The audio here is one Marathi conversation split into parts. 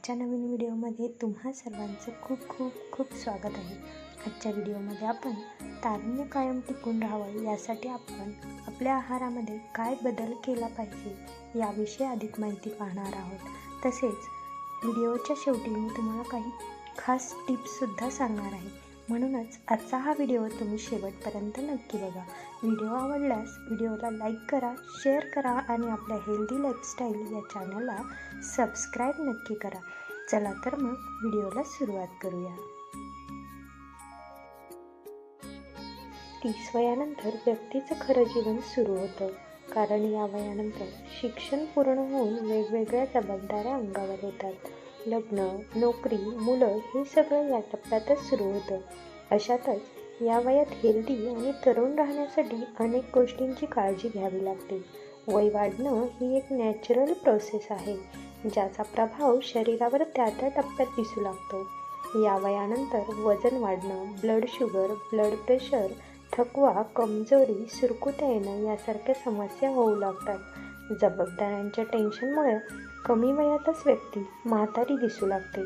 आजच्या नवीन व्हिडिओमध्ये तुम्हा सर्वांचं खूप खूप खूप स्वागत आहे. आजच्या व्हिडिओमध्ये आपण तारुण्य कायम टिकून राहावं यासाठी आपण आपल्या आहारामध्ये काय बदल केला पाहिजे याविषयी अधिक माहिती पाहणार आहोत. तसेच व्हिडिओच्या शेवटी मी तुम्हाला काही खास टिप्ससुद्धा सांगणार आहे. म्हणूनच आजचा हा व्हिडिओ तुम्ही शेवटपर्यंत नक्की बघा. व्हिडिओ आवडल्यास व्हिडिओला लाईक करा शेअर करा आणि आपल्या हेल्दी लाईफस्टाईल या चॅनलला सबस्क्राईब नक्की करा. चला तर मग व्हिडिओला सुरुवात करूया. तीस वयानंतर व्यक्तीचं खरं जीवन सुरू होतं. कारण या वयानंतर शिक्षण पूर्ण होऊन वेगवेगळ्या जबाबदाऱ्या अंगावर येतात. लग्न नोकरी मुलं हे सगळं या टप्प्यातच सुरू होतं. अशातच या वयात हेल्दी आणि तरुण राहण्यासाठी अनेक गोष्टींची काळजी घ्यावी लागते. वय वाढणं ही एक नॅचरल प्रोसेस आहे ज्याचा प्रभाव शरीरावर त्या त्या टप्प्यात दिसू लागतो. या वयानंतर वजन वाढणं ब्लड शुगर ब्लड प्रेशर थकवा कमजोरी सुरकुत्या येणं यासारख्या समस्या होऊ लागतात. जबाबदाऱ्यांच्या टेन्शनमुळे कमी वयातच व्यक्ती म्हातारी दिसू लागते.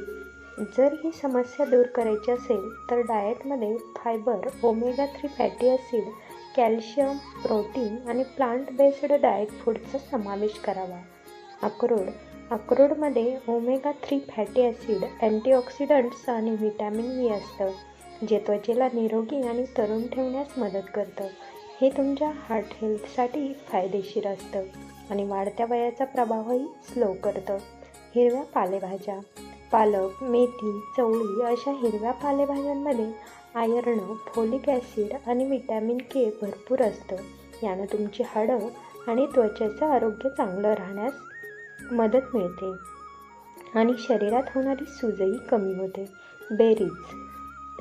जर ही समस्या दूर करायची असेल तर डाएटमध्ये fibre omega three fatty acid calcium protein आणि प्लांट बेस्ड डाएट फूडचा समावेश करावा. अक्रोड अक्रोडमध्ये omega three fatty acid antioxidants आणि व्हिटॅमिन व्ही e असतं जे त्वचेला निरोगी आणि तरुण ठेवण्यास मदत करतं. हे तुमच्या हार्ट हेल्थसाठी फायदेशीर असतं आणि वाढत्या वयाचा प्रभावही स्लो करतं. हिरव्या पालेभाज्या पालक मेथी चवळी अशा हिरव्या पालेभाज्यांमध्ये आयर्न फोलिक ॲसिड आणि विटॅमिन के भरपूर असतं. यानं तुमची हाडं आणि त्वचेचं आरोग्य चांगलं राहण्यास मदत मिळते. आणि शरीरात होणारी सूजही कमी होते. बेरीज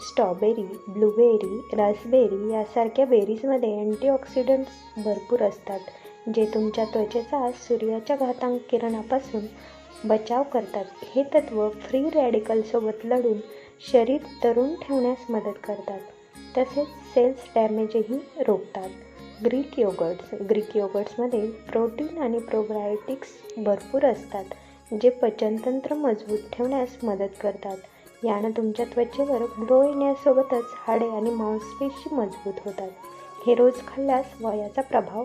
स्ट्रॉबेरी ब्लूबेरी रासबेरी यासारख्या बेरीजमध्ये अँटीऑक्सिडंट्स भरपूर असतात जे तुमच्या त्वचेचा सूर्याच्या घातांक किरणापासून बचाव करतात. हे तत्त्व फ्री रॅडिकलसोबत लढून शरीर तरुण ठेवण्यास मदत करतात तसेच सेल्स डॅमेजही रोखतात. ग्रीक योगर्ट्स ग्रीक योगर्ट्समध्ये प्रोटीन आणि प्रोबायोटिक्स भरपूर असतात जे पचनतंत्र मजबूत ठेवण्यास मदत करतात. यानं तुमच्या त्वचेवर ग्लो येण्यासोबतच हाडे आणि मांसपेशी मजबूत होतात. हे रोज खाल्ल्यास वयाचा प्रभाव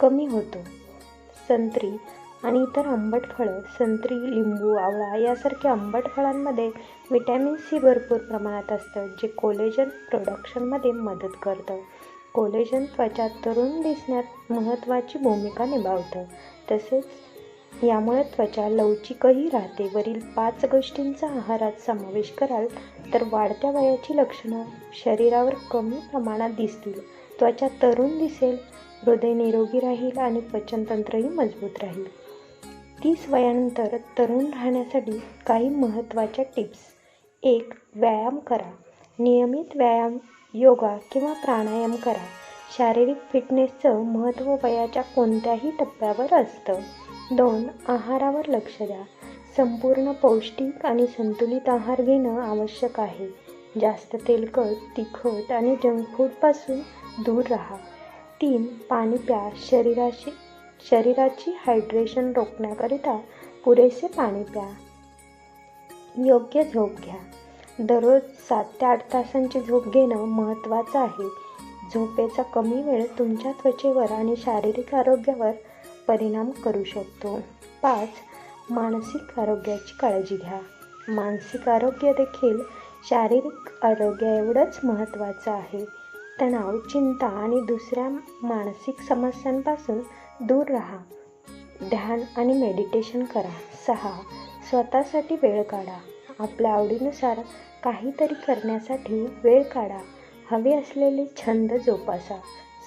कमी होतो. संत्री आणि इतर आंबट फळं संत्री लिंबू आवळा यासारख्या आंबट फळांमध्ये विटॅमिन सी भरपूर प्रमाणात असतं जे कोलेजन प्रोडक्शनमध्ये मदत करतं. कोलेजन त्वचा तरुण दिसण्यात महत्त्वाची भूमिका निभावतं. तसेच यामुळे त्वचा लवचिकही राहते. वरील पाच गोष्टींचा आहारात समावेश कराल तर वाढत्या वयाची लक्षणं शरीरावर कमी प्रमाणात दिसतील. त्वचा तरुण दिसेल हृदय निरोगी राहील आणि पचनतंत्रही मजबूत राहील. तीस वयानंतर तरुण राहण्यासाठी काही महत्त्वाच्या टिप्स. एक व्यायाम करा. नियमित व्यायाम योगा किंवा प्राणायाम करा. शारीरिक फिटनेसचं महत्त्व वयाच्या कोणत्याही टप्प्यावर असतं. दोन आहारावर लक्ष द्या. संपूर्ण पौष्टिक आणि संतुलित आहार घेणं आवश्यक आहे. जास्त तेलकट तिखट आणि जंक फूडपासून दूर राहा. तीन पाणी प्या. शरीराशी शरीराची हायड्रेशन रोखण्याकरिता पुरेसे पाणी प्या. योग्य झोप घ्या. दररोज सात ते आठ तासांची झोप घेणं महत्त्वाचं आहे. झोपेचा कमी वेळ तुमच्या त्वचेवर आणि शारीरिक आरोग्यावर परिणाम करू शकतो. पाच मानसिक आरोग्याची काळजी घ्या. मानसिक आरोग्य देखील शारीरिक आरोग्य एवढंच महत्त्वाचं आहे. तणाव चिंता आणि दुसऱ्या मानसिक समस्यांपासून दूर राहा. ध्यान आणि मेडिटेशन करा. सहा स्वतःसाठी वेळ काढा. आपल्या आवडीनुसार काहीतरी करण्यासाठी वेळ काढा. हवे असलेले छंद जोपासा.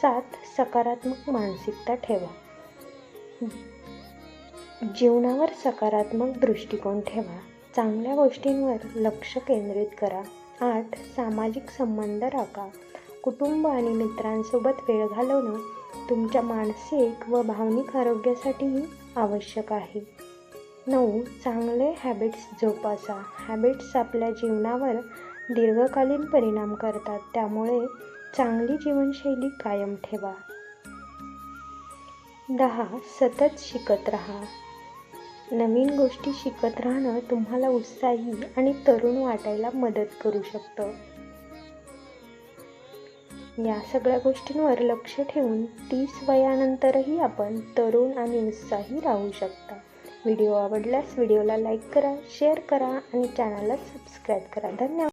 सात सकारात्मक मानसिकता ठेवा. जीवनावर सकारात्मक दृष्टिकोन ठेवा. चांगल्या गोष्टींवर लक्ष केंद्रित करा. आठ सामाजिक संबंध राखा. कुटुंब आणि मित्रांसोबत वेळ घालवणं तुमच्या मानसिक व भावनिक आरोग्यासाठीही आवश्यक आहे. नऊ चांगले हॅबिट्स जोपासा. हॅबिट्स आपल्या जीवनावर दीर्घकालीन परिणाम करतात. त्यामुळे चांगली जीवनशैली कायम ठेवा. दहा सतत शिकत राहा. नवीन गोष्टी शिकत राहणं तुम्हाला उत्साही आणि तरुण वाटायला मदत करू शकतं. या सगळ्या गोष्टींवर लक्ष ठेवून तीस वयानंतरही आपण तरुण आणि उत्साही राहू शकता. व्हिडिओ आवडल्यास व्हिडिओला लाईक करा शेअर करा आणि चॅनलला सबस्क्राईब करा. धन्यवाद.